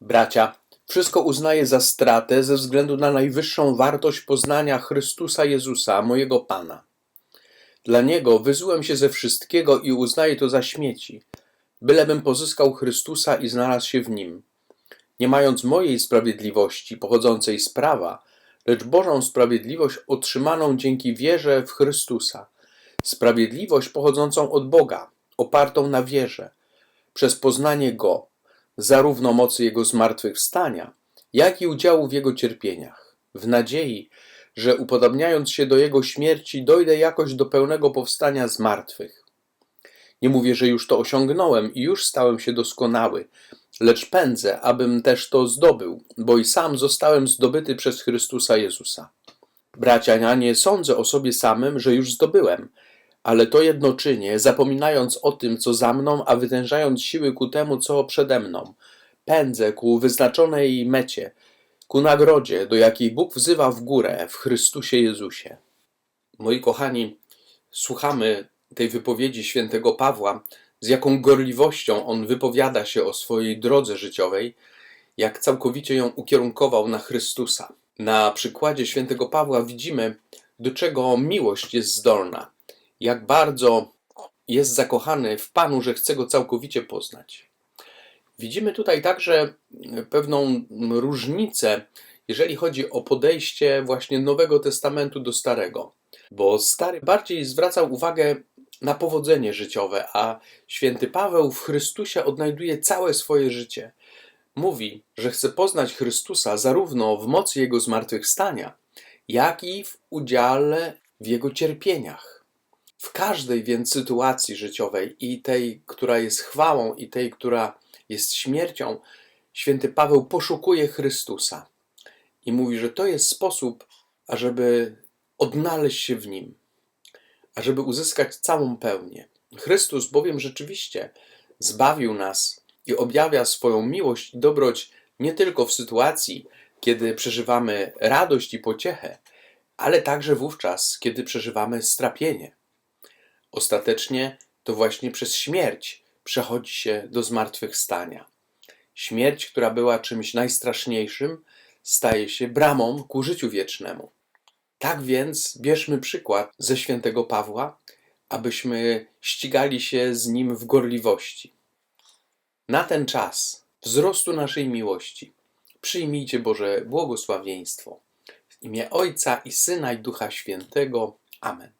Bracia, wszystko uznaję za stratę ze względu na najwyższą wartość poznania Chrystusa Jezusa, mojego Pana. Dla Niego wyzułem się ze wszystkiego i uznaję to za śmieci, bylebym pozyskał Chrystusa i znalazł się w Nim. Nie mając mojej sprawiedliwości pochodzącej z prawa, lecz Bożą sprawiedliwość otrzymaną dzięki wierze w Chrystusa, sprawiedliwość pochodzącą od Boga, opartą na wierze, przez poznanie Go, zarówno mocy Jego zmartwychwstania, jak i udziału w Jego cierpieniach, w nadziei, że upodobniając się do Jego śmierci, dojdę jakoś do pełnego powstania z martwych. Nie mówię, że już to osiągnąłem i już stałem się doskonały, lecz pędzę, abym też to zdobył, bo i sam zostałem zdobyty przez Chrystusa Jezusa. Bracia, ja nie sądzę o sobie samym, że już zdobyłem, ale to jedno czynię, zapominając o tym, co za mną, a wytężając siły ku temu, co przede mną. Pędzę ku wyznaczonej mecie, ku nagrodzie, do jakiej Bóg wzywa w górę w Chrystusie Jezusie. Moi kochani, słuchamy tej wypowiedzi świętego Pawła, z jaką gorliwością on wypowiada się o swojej drodze życiowej, jak całkowicie ją ukierunkował na Chrystusa. Na przykładzie świętego Pawła widzimy, do czego miłość jest zdolna, jak bardzo jest zakochany w Panu, że chce go całkowicie poznać. Widzimy tutaj także pewną różnicę, jeżeli chodzi o podejście właśnie Nowego Testamentu do Starego, bo Stary bardziej zwracał uwagę na powodzenie życiowe, a święty Paweł w Chrystusie odnajduje całe swoje życie. Mówi, że chce poznać Chrystusa zarówno w mocy Jego zmartwychwstania, jak i w udziale w Jego cierpieniach. W każdej więc sytuacji życiowej, i tej, która jest chwałą, i tej, która jest śmiercią, święty Paweł poszukuje Chrystusa i mówi, że to jest sposób, ażeby odnaleźć się w nim, ażeby uzyskać całą pełnię. Chrystus bowiem rzeczywiście zbawił nas i objawia swoją miłość i dobroć nie tylko w sytuacji, kiedy przeżywamy radość i pociechę, ale także wówczas, kiedy przeżywamy strapienie. Ostatecznie to właśnie przez śmierć przechodzi się do zmartwychwstania. Śmierć, która była czymś najstraszniejszym, staje się bramą ku życiu wiecznemu. Tak więc bierzmy przykład ze świętego Pawła, abyśmy ścigali się z nim w gorliwości. Na ten czas wzrostu naszej miłości przyjmijcie Boże błogosławieństwo. W imię Ojca i Syna i Ducha Świętego. Amen.